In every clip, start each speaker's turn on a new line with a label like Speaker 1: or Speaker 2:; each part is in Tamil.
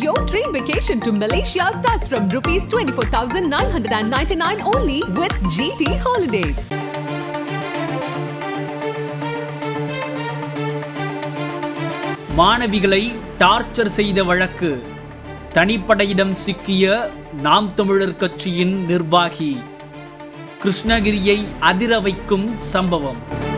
Speaker 1: Your dream vacation to Malaysia starts from rupees 24,999 only with GT Holidays.
Speaker 2: மாணவிகளை டார்ச்சர் செய்த வழக்கு. தனிப்படையிடம் சிக்கிய நாம் தமிழர் கட்சியின் நிர்வாகி. கிருஷ்ணகிரியை அதிர வைக்கும் சம்பவம்.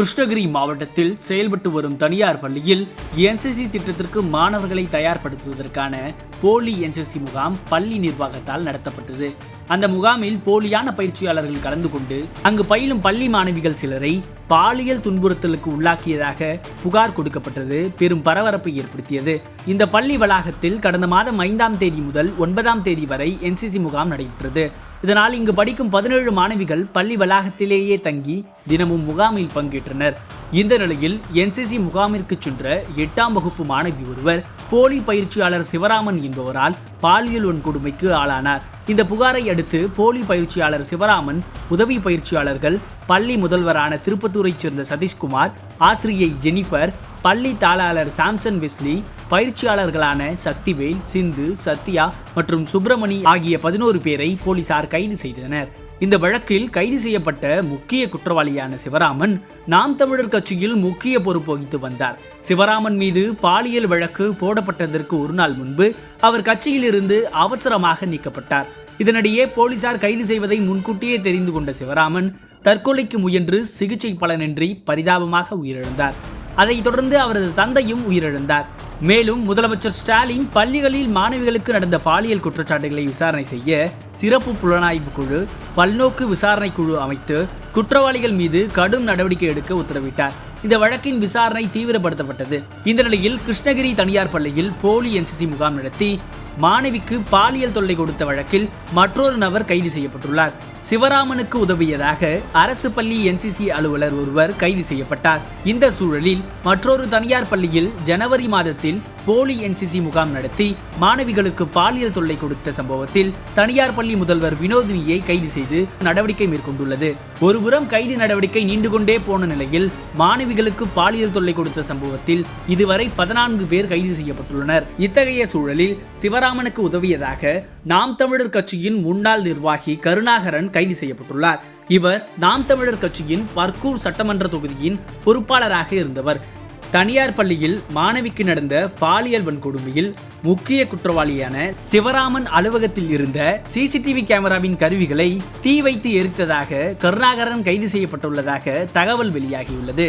Speaker 2: கிருஷ்ணகிரி மாவட்டத்தில் செயல்பட்டு வரும் தனியார் பள்ளியில் என்சிசி திட்டத்திற்கு மாணவர்களை தயார்படுத்துவதற்கான போலி என்சிசி முகாம் பள்ளி நிர்வாகத்தால் நடத்தப்பட்டது. அந்த முகாமில் போலியான பயிற்சியாளர்கள் கலந்து கொண்டு அங்கு பயிலும் பள்ளி மாணவிகள் சிலரை பாலியல் துன்புறுத்தலுக்கு உள்ளாக்கியதாக புகார் கொடுக்கப்பட்டது பெரும் பரபரப்பை ஏற்படுத்தியது. இந்த பள்ளி வளாகத்தில் கடந்த மாதம் ஐந்தாம் தேதி முதல் ஒன்பதாம் தேதி வரை என்சிசி முகாம் நடைபெற்றது. இதனால் இங்கு படிக்கும் பதினேழு மாணவிகள் பள்ளி வளாகத்திலேயே தங்கி தினமும் முகாமில் பங்கேற்றனர். இந்த நிலையில் என்சிசி முகாமிற்கு சென்ற எட்டாம் வகுப்பு மாணவி ஒருவர் போலி பயிற்சியாளர் சிவராமன் என்பவரால் பாலியல் வன்கொடுமைக்கு ஆளானார். இந்த புகாரை அடுத்து போலி பயிற்சியாளர் சிவராமன் உதவி பயிற்சியாளர்கள் பள்ளி முதல்வரான திருப்பத்தூரைச் சேர்ந்த சதீஷ்குமார் ஆசிரியை ஜெனிஃபர் பள்ளி தாளாளர் சாம்சன் வெஸ்லி பயிற்சியாளர்களான சக்திவேல் சிந்து சத்யா மற்றும் சுப்பிரமணி ஆகிய பதினோரு பேரை போலீசார் கைது செய்தனர். இந்த வழக்கில் கைது செய்யப்பட்ட முக்கிய குற்றவாளியான சிவராமன் நாம் தமிழர் கட்சியில் முக்கிய பொறுப்பு வகித்து வந்தார். சிவராமன் மீது பாலியல் வழக்கு போடப்பட்டதற்கு ஒரு நாள் முன்பு அவர் கட்சியிலிருந்து அவசரமாக நீக்கப்பட்டார். இதனிடையே போலீசார் கைது செய்வதை முன்கூட்டியே தெரிந்து கொண்ட சிவராமன் தற்கொலைக்கு முயன்று சிகிச்சை பலனின்றி பரிதாபமாக உயிரிழந்தார். அதைத் தொடர்ந்து அவரது தந்தையும் உயிரிழந்தார். மேலும் முதலமைச்சர் ஸ்டாலின் பள்ளிகளில் மாணவிகளுக்கு நடந்த பாலியல் குற்றச்சாட்டுகளை விசாரணை செய்ய சிறப்பு புலனாய்வு குழு பல்நோக்கு விசாரணை குழு அமைத்து குற்றவாளிகள் மீது கடும் நடவடிக்கை எடுக்க உத்தரவிட்டார். இந்த வழக்கின் விசாரணை தீவிரப்படுத்தப்பட்டது. இந்த நிலையில் கிருஷ்ணகிரி தனியார் பள்ளியில் போலி என்சிசி முகாம் நடத்தி மாணவிக்கு பாலியல் தொல்லை கொடுத்த வழக்கில் மற்றொரு நபர் கைது செய்யப்பட்டுள்ளார். சிவராமனுக்கு உதவியதாக அரசு பள்ளி என்சிசி அலுவலர் ஒருவர் கைது செய்யப்பட்டார். இந்த சூழலில் மற்றொரு தனியார் பள்ளியில் ஜனவரி மாதத்தில் போலி என்சிசி முகாம் நடத்தி மாணவிகளுக்கு பாலியல் தொல்லை கொடுத்த சம்பவத்தில் தனியார் பள்ளி முதல்வர் வினோதினியை கைது செய்து நடவடிக்கை மேற்கொண்டுள்ளது. ஒருபுறம் கைது நடவடிக்கை நீண்டு கொண்டே போன நிலையில் மாணவிகளுக்கு பாலியல் தொல்லை கொடுத்த சம்பவத்தில் இதுவரை பதினான்கு பேர் கைது செய்யப்பட்டுள்ளனர். இத்தகைய சூழலில் சிவராமனுக்கு உதவியதாக நாம் தமிழர் கட்சியின் முன்னாள் நிர்வாகி கருணாகரன் கைது செய்யப்பட்டுள்ளார். இவர் நாம் தமிழர் கட்சியின் பர்கூர் சட்டமன்ற தொகுதியின் பொறுப்பாளராக இருந்தவர். தனியார் பள்ளியில் மாணவிக்கு நடந்த பாலியல் வன்கொடுமையில் முக்கிய குற்றவாளியான சிவராமன் அலுவலகத்தில் இருந்த சிசிடிவி கேமராவின் கருவிகளை தீ வைத்து எரித்ததாக கருணாகரன் கைது செய்யப்பட்டுள்ளதாக தகவல் வெளியாகியுள்ளது.